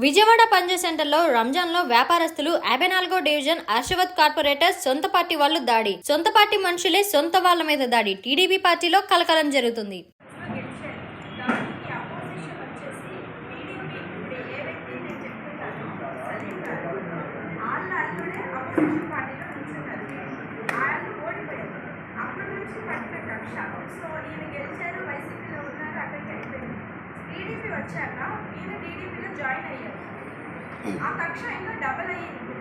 విజయవాడ పంజా సెంటర్లో రంజాన్లో వ్యాపారస్తులు యాభై నాలుగో డివిజన్ అర్షవత్ కార్పొరేటర్ సొంత పార్టీ వాళ్ళు దాడి. సొంత పార్టీ మనుషులే సొంత వాళ్ళ మీద దాడి. టీడీపీ పార్టీలో కలకలం జరుగుతుంది గెలిచారు దానికి అపోజిషన్ వచ్చేసి టీడీపీ ఇప్పుడు ఏ వ్యక్తి నేను చెప్తున్నాను సలీం గారు వాళ్ళ అల్లుడే అపోజిషన్ పార్టీలో నిల్చున్నారు వాళ్ళు ఓడిపోయారు అప్పటి నుంచి పట్టిన కక్ష సో ఈయన గెలిచారు వైసీపీలో ఉన్నారు అక్కడికి అయిపోయింది టీడీపీ వచ్చాక ఈయన టీడీపీలో జాయిన్ అయ్యారు ఆ కక్ష ఇంకా డబల్ అయ్యింది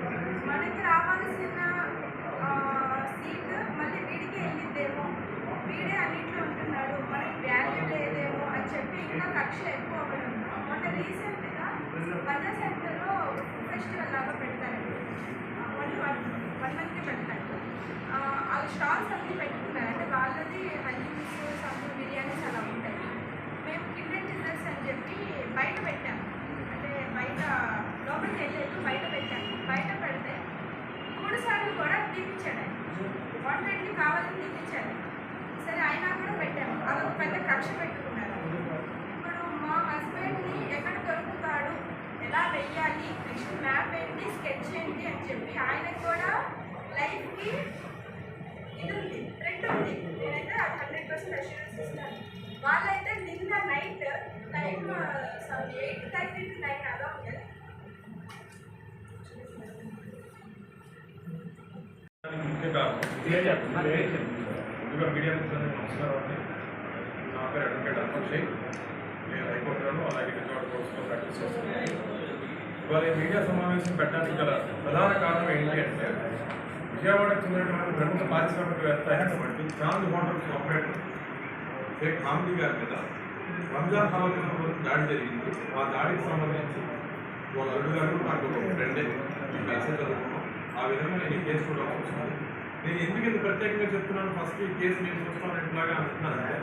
మనకి రావాల్సిన సీట్ మళ్ళీ వీడికి వెళ్ళిద్దేమో. వీడే అన్నింటిలో ఉంటున్నాడు. మనకి వాల్యూ లేదేమో అని చెప్పి ఇంకా కక్ష ఎక్కువ అవ్వడంతో మొన్న రీసెంట్గా పంజా సెంటర్లో ఫెస్టివల్ లాగా పెడతారు. వన్ వన్ వన్ మంత్కి పెడతారు. ఆ, స్టాల్స్ అన్నీ పెట్టుకున్నారు అంటే వాళ్ళది హలీమ్స్ సమ్ము బిర్యానీస్ అలా ఉంటాయి మేము కిండెన్ డిజర్ట్స్ అని చెప్పి బయట పెట్టాము అంటే బయట లోపలికి వెళ్ళలేదు బయట పెట్టాము బయట పెడితే మూడు సార్లు కూడా తీపించాడు ఆయన వన్ కావాలని తెప్పించారు సరే అయినా కూడా పెట్టాము. అదొక పెద్ద కక్ష పెట్టుకున్నారు. ఇప్పుడు మా హస్బెండ్ని ఎక్కడ దొరుకుతాడు? ఎలా వెయ్యాలి? నెక్స్ట్ మ్యాప్ ఏంటి? స్కెచ్ ఏంటి అని చెప్పి ఆయనకు కూడా లైఫ్కి ఇది ఉంది. ప్రింట్ ఉంది. నేనైతే హండ్రెడ్ పర్సెంట్ అష్యూరెన్స్ ఇస్తాను. వాళ్ళైతే నిన్న night time eight thirty to nine అలా ఉంది. దానికి ముఖ్య కారణం ముందుగా మీడియా మిత్రులందరికీ నమస్కారం అండి నా పేరు అడ్వకేట్ అల్పక్షయ్ నేను హైకోర్టులో అలాగే విజయవాడ కోర్టులో ప్రాక్టీస్ చేస్తున్నాను ఇవాళ ఈ మీడియా సమావేశం పెట్టడానికి గల ప్రధాన కారణం ఏంటి అంటే విజయవాడకు చెందినటువంటి ప్రముఖ పారిశ్రామికవేత్త అయినటువంటి చాంద్ హోటల్స్ ఆపరేటర్ షేక్ హామీ గారి మీద రంజాన్ పర్వదినం దాడి జరిగింది ఆ దాడికి సంబంధించి వాళ్ళ అల్లుడు గారు నాకు ఒక ఫ్రెండే మేము కలిసే చదువుకున్నాం ఆ విధంగా నేను కేసు కూడా చూస్తాను నేను ఎందుకు ఇంత ప్రత్యేకంగా చెప్తున్నాను? ఫస్ట్ ఈ కేసు నేను చూస్తాను ఎట్లాగా అంటున్నానంటే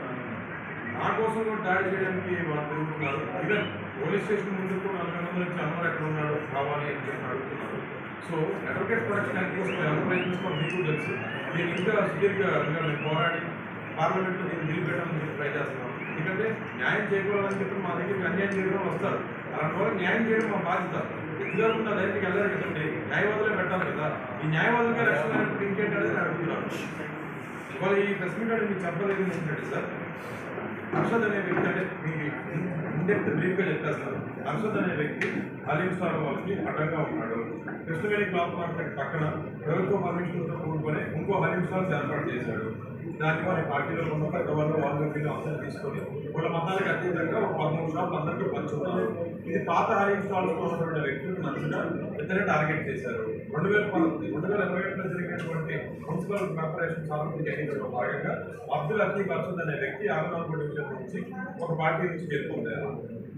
నా కోసం కూడా దాడి చేయడానికి వాళ్ళు తిరుగుతున్నారు. ఈవెన్ పోలీస్ స్టేషన్ ముందు కూడా నలభై మంది నుంచి అమ్మరు ఎక్కడ ఉన్నాడు కావాలి అని చెప్పి అడుగుతున్నారు. సో అడ్వకేట్ ప్రొటెక్షన్ యాక్ట్ కోసం ఎంత ప్రయత్నిస్తాం మీకు తెలుసు. నేను ఇంకా సుదీర్ఘంగా నేను పోరాడి పార్లమెంట్లో దీన్ని పెట్టాలని చెప్పి ట్రై చేస్తున్నాను. ఎందుకంటే న్యాయం చేయకూడదని చెప్పి మా దగ్గరికి అన్యాయం చేయడం వస్తారు. అలాంటి వాళ్ళకి న్యాయం చేయడం మా బాధ్యత. ఎదుగుకుండా రైతుకి వెళ్ళారు కదండి. న్యాయవాదులే పెట్టాలి కదా. ఈ న్యాయవాదులకే రక్షణ లేనప్పుడు ఇంకేంటనేది నేను అడుగుతున్నాను. ఇవాళ ఈ ప్రెస్ మీట్ మీకు చెప్పలేదు ఏంటంటే సార్. అర్షద్ అనే వ్యక్తి అంటే మీకు ఇండెప్త్ బ్రీఫ్గా చెప్పేస్తారు అర్షద్ అనే వ్యక్తి అలీం సార్ వాళ్ళకి అడ్డంగా ఉన్నాడు. కృష్ణవేణి క్లాత్ మార్కెట్ పక్కన ప్రభుత్వ పర్మిషన్తో కూడుకొని ఇంకో హలీం సార్ ఏర్పాటు చేశాడు. దాన్ని వారి పార్టీలో ఉన్న పెద్దవాళ్ళు వాళ్ళు వీళ్ళు అందరూ తీసుకొని వాళ్ళ మతాలకు అతీతంగా ఒక పదమూడు షాపులు అందరికీ పంచుకున్నారు. ఇది పాత హలీం స్టాల్స్ ఉన్నటువంటి వ్యక్తులు నచ్చుగా ఇద్దరే టార్గెట్ చేశారు. రెండు వేల పంతొమ్మిది రెండు వేల ఇరవై ఏడులో జరిగినటువంటి మున్సిపల్ కార్పొరేషన్ సార్వత్రిక ఎన్నికల్లో భాగంగా అబ్దుల్ అతీక్ అసద్ అనే వ్యక్తి ఆరునాడు డివిజన్ నుంచి ఒక పార్టీ నుంచి గెలుపొందారు.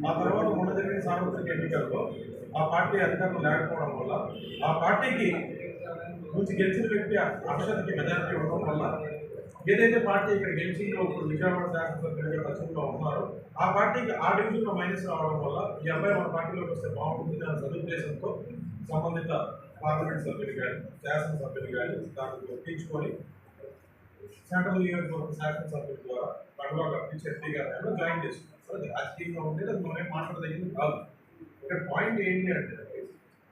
ఆ తర్వాత మొన్న జరిగిన సార్వత్రిక ఎన్నికల్లో ఆ పార్టీ అధికారం లేకపోవడం వల్ల ఆ పార్టీకి నుంచి గెలిచిన వ్యక్తి అక్షర్కి మెజారిటీ ఉండడం వల్ల ఏదైతే పార్టీ ఇక్కడ గెలిచిందో ఇప్పుడు విజయవాడ శాసనసభ్యులుగా ప్రస్తుతంలో ఉన్నారో ఆ పార్టీకి ఆ డివిజన్లో మైనస్ రావడం వల్ల ఈ అబ్బాయి మన పార్టీలోకి వస్తే బాగుంటుంది అనే సదుద్దేశంతో సంబంధిత పార్లమెంట్ సభ్యులు కానీ శాసనసభ్యులు కానీ దాన్ని ఒప్పించుకొని సెంట్రల్ నియోజకవర్గ శాసనసభ్యుల ద్వారా బంగ్లా కప్పించి ఎస్పీ గారు జాయిన్ చేసుకున్నారు సో అది రాజకీయంగా ఉండేది అది మనమే మాట్లాడదగింది కాదు. ఇక్కడ పాయింట్ ఏంటి అంటే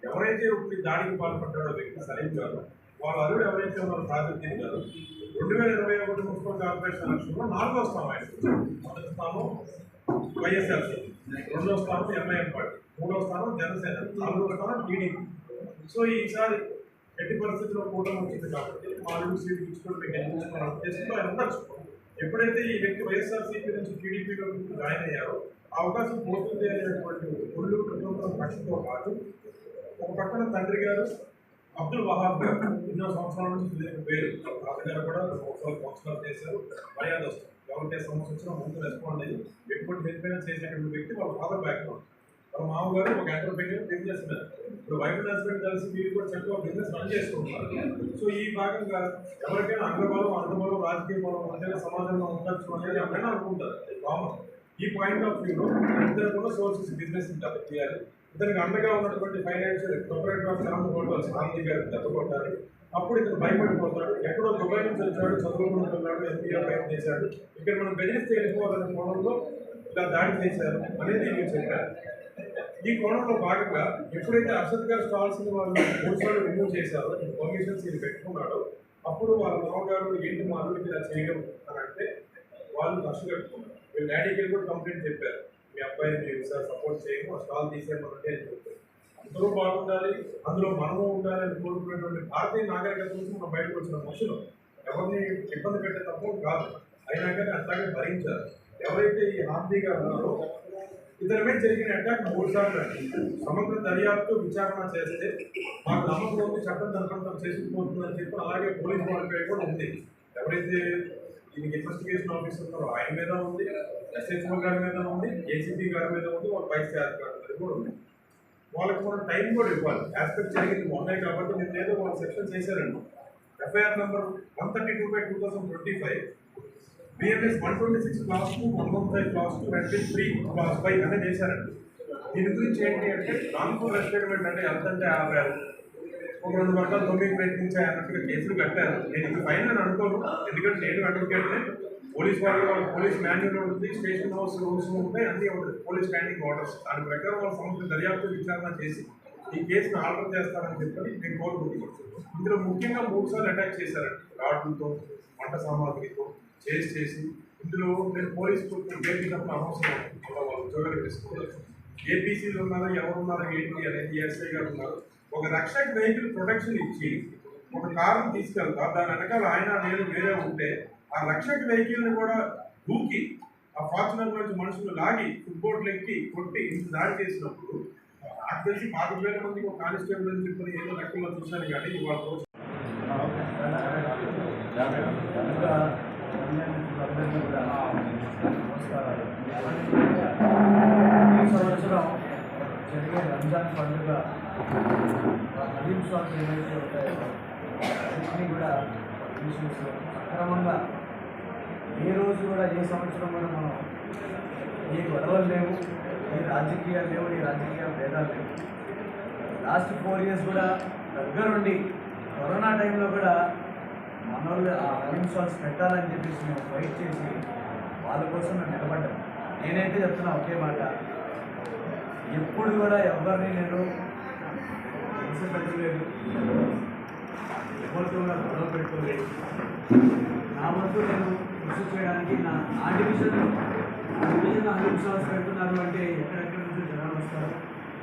ఎవరైతే దాడికి పాల్పడ్డాడో వ్యక్తి సలీం గారు వాళ్ళ అల్లుడు ఎవరైతే ఉన్నారో ప్రాతినిధ్యం గారు రెండు వేల ఇరవై ఒకటి మున్సిపల్ కార్పొరేషన్ ఎలక్షన్లో నాలుగో స్థానం ఆయన. మొదటి స్థానం వైఎస్ఆర్సీ రెండో స్థానం ఎంఐఎం పార్టీ. మూడో స్థానం జనసేన. నాలుగో స్థానం టీడీపీ. సో ఈసారి ఎట్టి పరిస్థితుల్లో కూటమి వచ్చింది కాబట్టి నాలుగు సీట్లు ఇచ్చుకొని మీకు గెలిపించుకున్న ఉద్దేశంతో ఆయన ఉండొచ్చు ఎప్పుడైతే ఈ వ్యక్తి వైఎస్ఆర్సీపీ నుంచి టీడీపీలో జాయిన్ అయ్యారో ఆ అవకాశం పోతుంది అనేటువంటి ఒళ్ళు కుటుంబం పక్షంతో పాటు ఒక పక్కన తండ్రి గారు అబ్దుల్ వహాబ్ ఎన్నో సంవత్సరాల నుంచి సుదీర్ఘ పేరు. తాతగారు కూడా సంవత్సరాలు సంవత్సరాలు చేశారు. మర్యాద వస్తుంది. ఎవరికే సమస్య వచ్చినా ముందు రెస్పాండ్ అయ్యి ఎటువంటి హెల్ప్ చేసినటువంటి వ్యక్తి వాళ్ళ ఫాదర్ బ్యాక్గ్రౌండ్ వాళ్ళ మామగారు ఒక ఎంటర్ప్రైజర్ బిజినెస్ మ్యాన్ ఇప్పుడు వైఫ్ అండ్ హస్బెండ్ కలిసి మీరు కూడా చక్కగా బిజినెస్ రన్ చేసుకుంటున్నారు. సో ఈ భాగంగా ఎవరికైనా అగ్రబలం అగ్రబలం రాజకీయ బలం ఉంటేనే సమాజంలో ఉండొచ్చు అనేది ఎవరైనా అనుకుంటారు. కామన్. ఈ పాయింట్ ఆఫ్ వ్యూలో ఇద్దరు కూడా సోర్సెస్ బిజినెస్ ఉంటారు. చేయాలి ఇతనికి అండగా ఉన్నటువంటి financial proprietor of Shanti hotels Gandhi garu దెబ్బకొట్టాలి అప్పుడు ఇతను భయపడిపోతాడు. ఎక్కడో దుబాయ్ నుంచి వచ్చాడు చదువుకుంటున్నాడు ఎంపీగా ప్రయత్నం చేశాడు. ఇక్కడ మనం బెదిరిస్తే వెళ్ళిపోవాలనే కోణంలో ఇలా దాడి చేశారు. అనేది నేను చెప్పారు ఈ కోణంలో భాగంగా ఎప్పుడైతే అర్షద్ గారు స్టాల్స్ వాళ్ళు మూడు రిమూవ్ చేశారో పర్మిషన్స్ ఇది పెట్టుకున్నాడో అప్పుడు వాళ్ళ మామగారు ఏంటి మా అల్లుడికి ఇలా చేయడం అని అంటే వాళ్ళు కష్ట కట్టుకున్నారు వీళ్ళు డాడీకి వెళ్ళి కూడా కంప్లైంట్ చెప్పారు. మీ అబ్బాయిని మీరు సార్ సపోర్ట్ చేయము ఆ స్టాల్ తీసేయమంటే అని చెప్పారు అందరూ బాగుండాలి అందులో మనము ఉండాలి అని కోరుకునేటువంటి భారతీయ నాగరికత నుంచి మనం బయటకు వచ్చిన మనుషులు ఎవరిని ఇబ్బంది పెట్టే తప్ప కాదు. అయినా కానీ అట్లాగే భరించారు ఎవరైతే ఈ హార్దీగా ఉన్నారో ఇతని మీద జరిగిన అటాక్ మూడు సార్లు సమగ్ర దర్యాప్తు విచారణ చేస్తే మాకు నమ్మకం ఉంది చట్టం చేసి చేసుకుపోతుందని చెప్పి అలాగే పోలీస్ వాళ్ళపై కూడా ఉంది. ఎవరైతే దీనికి ఇన్వెస్టిగేషన్ ఆఫీసర్ ఉన్నారు. ఆయన మీద ఉంది ఎస్హెచ్ఓ గారి మీద ఉంది ఏసీపీ గారి మీద ఉంది వాళ్ళ వైస్ అధికారుల కూడా ఉంది. వాళ్ళకి మనం టైం కూడా ఇవ్వాలి. యాస్పెక్ట్ జరిగింది మొన్నే కాబట్టి నేను ఏదో వాళ్ళు సెక్షన్ చేశారండి. FIR number one thirty two by two thousand twenty five BMS one twenty six clause two one one five clause two twenty three clause five అనేది చేశారండి. దీని గురించి ఏంటి అంటే నాన్ఫుల్ రెస్టేట్మెంట్ అంటే ఎంత అంటే ఆరు. ఒక రెండు గంటలు తొమ్మిది ప్రయత్నించాయి అన్నట్టుగా కేసులు కట్టారు. నేను ఇది ఫైన్ అని అనుకోను. ఎందుకంటే నేను అడ్వకేట్నే పోలీస్ వాళ్ళు పోలీస్ మాన్యువల్ ఉంటుంది స్టేషన్ హౌస్ రూల్స్ ఉంటాయి అన్నీ ఉంటుంది పోలీస్ స్టాండింగ్ ఆర్డర్స్ దాని ప్రకారం వాళ్ళ సమస్య దర్యాప్తు విచారణ చేసి ఈ కేసును ఆర్డర్ చేస్తారని చెప్పి నేను కోరుకుంటున్నాను. ఇందులో ముఖ్యంగా మూడు సార్లు అటాక్ చేశారండి. రాడ్లతో వంట సామాగ్రితో చేసి చేసి. ఇందులో నేను పోలీస్ పేర్చినప్పుడు అనవసరం వాళ్ళ వాళ్ళు ఉద్యోగాలు వేసుకోవాలి. ఏపీసీలు ఉన్నారో ఎవరున్నారో ఏంటి అనేది ఎస్ఐ గారు ఉన్నారు. ఒక రక్షక్ వెహికల్ ప్రొటెక్షన్ ఇచ్చి ఒక కారు తీసుకెళ్తా దాని వెనకాల ఆయన నేను వేరే ఉంటే ఆ రక్షక్ వెహికల్ని కూడా దూకి ఆ ఫార్చునర్ నుంచి మనుషులు లాగి ఫుట్బోర్డ్లు ఎక్కి కొట్టి ఇంత దాడి చేసినప్పుడు నాకు తెలిసి పాతిక వేల మందికి ఒక కానిస్టేబుల్ అని చెప్పి ఏదో లెక్కల్లో చూశాను కానీ ఇవాళ రోజు. ఈ సంవత్సరం జరిగే రంజాన్ పండుగ నదీం స్వామి ఏవైతే ఉంటాయో అన్నింటినీ కూడా ఇష్యూస్ సక్రమంగా ఏ రోజు కూడా ఏ సంవత్సరం కూడా మనం ఏ గొడవలు లేవు ఏ రాజకీయాలు లేవు ఏ రాజకీయ భేదాలు లేవు లాస్ట్ ఫోర్ ఇయర్స్ కూడా దగ్గరుండి కరోనా టైంలో కూడా మన వాళ్ళు ఆ నదీం స్టాల్స్ పెట్టాలని చెప్పేసి మేము ఫైట్ చేసి వాళ్ళ కోసం మేము నిలబడ్డాం నేనైతే చెప్తున్నా ఒకే మాట ఎప్పుడు కూడా ఎవరిని నేను హింస పెట్టలేదు ఎవరితో గొడవ పెట్టుకోలేదు. నా వంతు నేను కృషి చేయడానికి నా ఆ డివిజన్ ఆ డివిజన్ హండ్రెడ్ స్టాల్స్ పెడుతున్నారు అంటే ఎక్కడెక్కడ నుంచి జనాలు వస్తారు.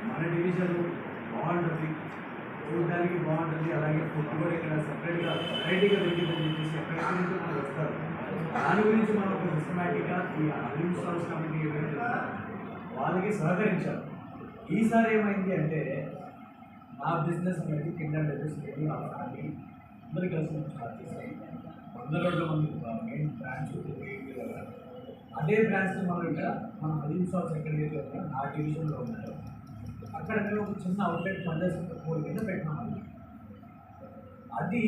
మన డివిజన్ బాగుంటుంది. చూడడానికి బాగుంటుంది. అలాగే ఫుడ్ కూడా ఇక్కడ సపరేట్గా వెరైటీగా దొరికిందని చెప్పేసి ఎక్కడెక్కడ నుంచి మనకు వస్తారు. దాని గురించి మనం ఒక సిస్టమేటిక్గా ఈ హండ్రెడ్ కమిటీ వాళ్ళకి సహకరించాలి. ఈసారి ఏమైంది అంటే నా బిజినెస్ అనేది కింద డెలిస్ లేదు నా ఫ్యామిలీ అందరు కలిసి స్టార్ట్ చేసాం. వంద రోజుల మంది మెయిన్ బ్రాంచ్ అదే బ్రాంచ్ని మనం ఇక్కడ మన మదీన్ షాప్స్ సెక్రటరీ నా డివిజన్లో ఉన్నారు అక్కడ మేము ఒక చిన్న అవుట్లెట్ పండేసి కోడి కింద పెట్టినామండి అది.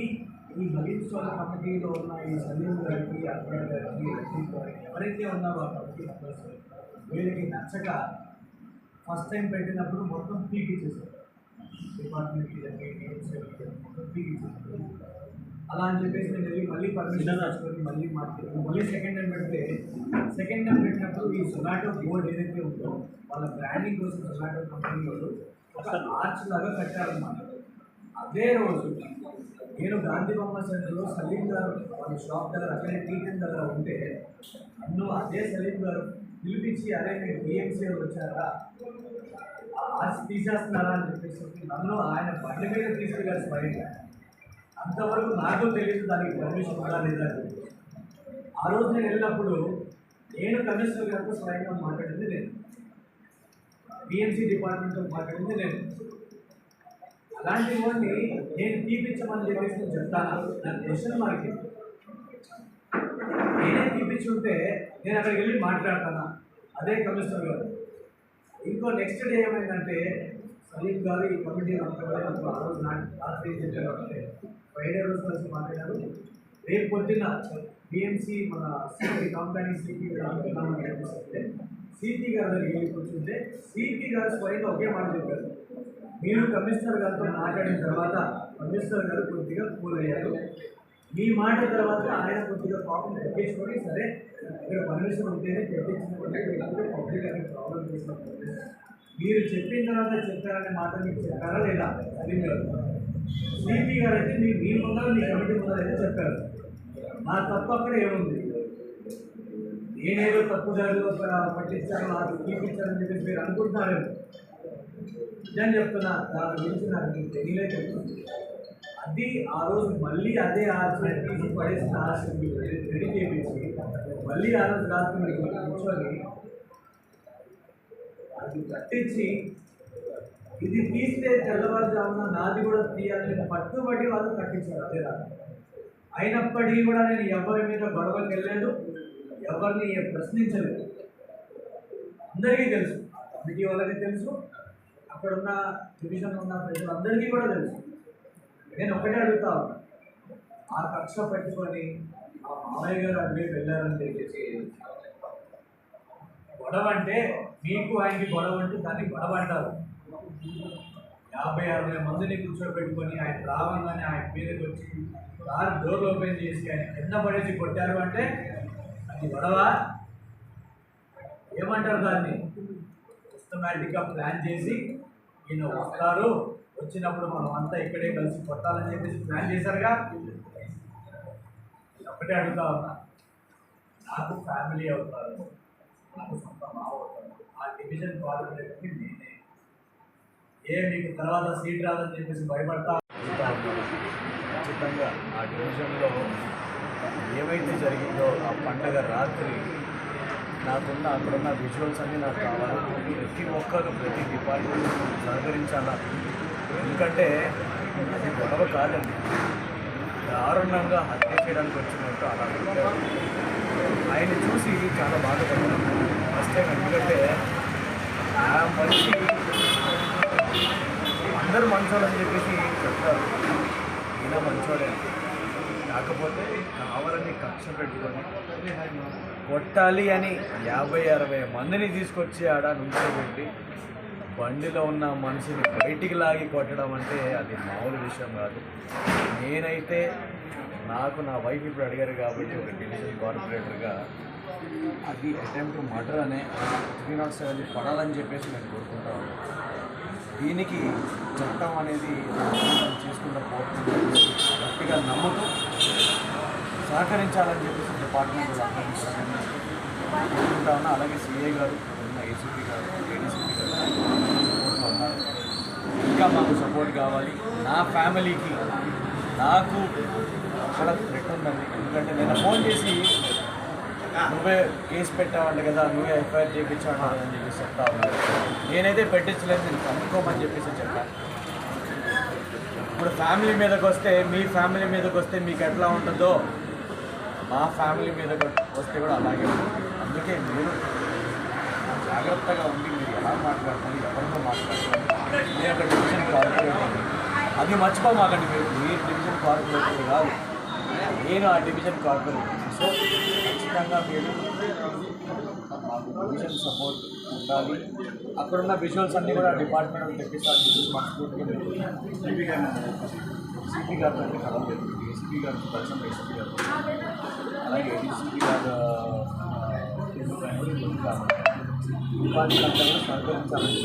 ఈ మదీన్ షాప్ కమిటీలో ఉన్న ఈ సలీం గారికి అక్బర్ గారికి రషీద్ గారికి ఎవరైతే ఉన్నారో ఆ కమిటీ మెంబర్స్ వీళ్ళకి నచ్చక ఫస్ట్ టైం పెట్టినప్పుడు మొత్తం పీక్ ఇచ్చేసారు డిపార్ట్మెంట్కి అలా అని చెప్పేసి నేను వెళ్ళి మళ్ళీ పర్మిషన్ రాసుకొని మళ్ళీ మాట్లాడి మళ్ళీ సెకండ్ టైం పెడితే సెకండ్ టైం పెట్టినప్పుడు ఈ జొమాటో బోర్డ్ ఏదైతే ఉందో వాళ్ళ బ్రాండింగ్ కోసం జొమాటో కంపెనీ వాళ్ళు ఒక ఆర్చ్ లాగా కట్టారనమాట అదే రోజు నేను గాంధీ బొమ్మ సెంటర్లో సలీం గారు వాళ్ళ షాప్ దగ్గర అక్కడే టీకెన్ దగ్గర ఉంటే నన్ను అదే సలీం గారు పిలిపించి అదే మీరు బిఎంసీ వచ్చారా? ఆశ తీసేస్తున్నారా అని చెప్పేసి నన్ను ఆయన బండి మీద తీసుకెళ్ళారు స్వయంగా అంతవరకు నాకు తెలియదు దానికి పర్మిషన్ కూడా లేదా ఆ రోజు నేను వెళ్ళినప్పుడు నేను కమిషనర్ గారితో స్వయంగా మాట్లాడింది నేను. బిఎంసీ డిపార్ట్మెంట్తో మాట్లాడింది నేను. అలాంటి వాడిని నేను తీపించమని చెప్పేసి నేను చెప్తాను? నా క్వశ్చన్ మార్క్ నేనే తీపించుంటే నేను అక్కడికి వెళ్ళి మాట్లాడతాను? అదే కమిషనర్ గారు. ఇంకో నెక్స్ట్ డే ఏమైందంటే సలీం గారు ఈ కమిటీ అంతా కూడా ఆ రోజు రాత్రి చెప్పారంటే ఫ్రైడే రోజు కలిసి మాట్లాడారు. రేపు పొద్దున్న బిఎంసీ మన సిటీ కంపెనీ సిటీ అంటే సిపి గారు దగ్గరికి వెళ్ళి కూర్చుంటే సిపి గారు స్వయంగా ఒకే మాట చెప్పారు. మీరు కమిషనర్ గారితో మాట్లాడిన తర్వాత కమిషనర్ గారు పూర్తిగా కూల్ అయ్యారు మీ మాట తర్వాత ఆయన కొద్దిగా ప్రాబ్లం తగ్గించుకొని సరే ఇక్కడ పర్మిషన్ ఉంటేనే పెట్టించినటువంటి పబ్లిక్ అనేది ప్రాబ్లం చేసినప్పుడు మీరు చెప్పిన తర్వాత చెప్పారనే మాట మీకు చెప్పారా లేదా? అది మీరు సిపి గారు అయితే మీ మీ ముందర మీ కమిటీ ముందర అయితే చెప్పారు. నా తప్పు అక్కడ ఏముంది? నేనేదో తప్పు దారిలో ప- పట్టించాను నాకు చూపించానని చెప్పేసి మీరు అనుకుంటున్నారేమో. నేను చెప్తున్నా దాని గురించి నాకు తెలియలే అది ఆ రోజు మళ్ళీ అదే ఆర్సెట్ తీసి పడేసిన ఆర్సెట్ రెడీ చేయించి మళ్ళీ ఆ రోజు రాత్రి కూర్చొని అది కట్టించి ఇది తీస్తే తెల్లవారుజామున నాది కూడా తీయాలని పట్టుబడి వాళ్ళు కట్టించారు అదే రాత్రి. అయినప్పటికీ కూడా నేను ఎవరి మీద గొడవకి వెళ్ళలేదు ఎవరిని ప్రశ్నించలేదు. అందరికీ తెలుసు కమిటీ వాళ్ళకి తెలుసు అక్కడున్న డివిజన్ ఉన్న ప్రజలందరికీ కూడా తెలుసు. నేను ఒకటే అడుగుతా ఆ కక్ష పెట్టుకొని ఆ మామయ్య గారు అడిగి వెళ్ళారని చెప్పేసి గొడవ అంటే మీకు ఆయనకి గొడవ అంటే దాన్ని గొడవ అంటారు. యాభై అరవై మందిని కూర్చోబెట్టుకొని ఆయన రావంగానే ఆయన మీదకి వచ్చి కార్ డోర్ ఓపెన్ చేసి ఆయన కింద పడేసి కొట్టారు అంటే అది గొడవ? ఏమంటారు దాన్ని? సిస్టమేటిక్గా ప్లాన్ చేసి ఈయన వస్తారు. వచ్చినప్పుడు మనం అంతా ఇక్కడే కలిసి కొట్టాలని చెప్పేసి ప్లాన్ చేశారుగా? ఒకటే అడుగుతా ఉన్నా. నాకు ఫ్యామిలీ అవుతారు. నాకు సొంత మావ అవుతారు. ఆ డివిజన్ కోఆర్డినేటర్కి నేనే. ఏ మీకు తర్వాత సీట్ రాదని చెప్పేసి భయపడతా? ఖచ్చితంగా ఆ డివిజన్లో ఏమైతే జరిగిందో ఆ పండగ రాత్రి నాకున్న అక్కడున్న విజువల్స్ అన్నీ నాకు కావాలి. ప్రతి ఒక్కరు ప్రతి డిపార్ట్మెంట్ సహకరించాలా? ఎందుకంటే అది గొడవ కాదండి. దారుణంగా హత్య చేయడానికి వచ్చినట్టు అలా ఆయన చూసి చాలా బాధపడ్డాను ఫస్ట్ టైం ఎందుకంటే ఆ మనిషి అందరూ మంచోళ్ళని చెప్పేసి చెప్తారు. ఈయన మంచోడే. కాకపోతే కావాలని కక్ష పెట్టుకొని కొట్టాలి అని యాభై అరవై మందిని తీసుకొచ్చి ఆడ నుంచోబెట్టి బండిలో ఉన్న మనిషిని బయటికి లాగి కొట్టడం అంటే అది మామూలు విషయం కాదు. నేనైతే నాకు నా వైఫ్ ఇప్పుడు అడిగారు కాబట్టి ఒక డివిజన్ కార్పొరేటర్గా అది అటెంప్ట్ మర్డర్ అనే త్రీ నాట్ సెవెన్ పడాలని చెప్పేసి నేను కోరుకుంటా ఉన్నాను. దీనికి చట్టం అనేది చేసుకుంటా పోతుంది గట్టిగా నమ్ముతూ సహకరించాలని చెప్పేసి డిపార్ట్మెంట్ కోరుకుంటా ఉన్నా అలాగే సిఏ గారు ఉన్న ఏసీపీ గారు సపోర్ట్గా ఉన్నారు ఇంకా మాకు సపోర్ట్ కావాలి. నా ఫ్యామిలీకి నాకు అక్కడ థ్రెట్ ఉందండి. ఎందుకంటే నేను ఫోన్ చేసి నువ్వే కేసు పెట్టావంట కదా నువ్వే ఎఫ్ఐఆర్ చేయించావంట అని చెప్పేసి చెప్తా ఉన్నారు. నేనైతే పెట్టించలేదు నేను కనుక్కోమని చెప్పేసి చెప్పాను ఇప్పుడు ఫ్యామిలీ మీదకి వస్తే మీ ఫ్యామిలీ మీదకి వస్తే మీకు ఎట్లా ఉంటుందో మా ఫ్యామిలీ మీదకి వస్తే కూడా అలాగే అందుకే మీరు జాగ్రత్తగా ఉండి మీరు ఎలా మాట్లాడుతుంది ఎవరితో మాట్లాడుతుంది నేను ఒక డివిజన్ కార్పొరేటర్ అది మర్చిపోమాకండి మీరు మీరు డివిజన్ కార్పొరేటర్ కాదు నేను ఆ డివిజన్ కార్పొరేటర్ సో ఖచ్చితంగా మీరు మాకు డివిజన్ సపోర్ట్ ఉండాలి అక్కడున్న విజువల్స్ అన్నీ కూడా డిపార్ట్మెంట్ తెప్పిస్తారు చెప్పేసి మనస్ఫూర్తిగా మీరు సిపి గారిని సిపి గారితో అయితే కలవలేదు ఏసీపీ గారితో కలిసిన ఏసీపీ గారు అలాగే ఏడీసీపీ గారు డిపార్ట్మెంట్ ఉపాధి కల్పన సహకరించాలని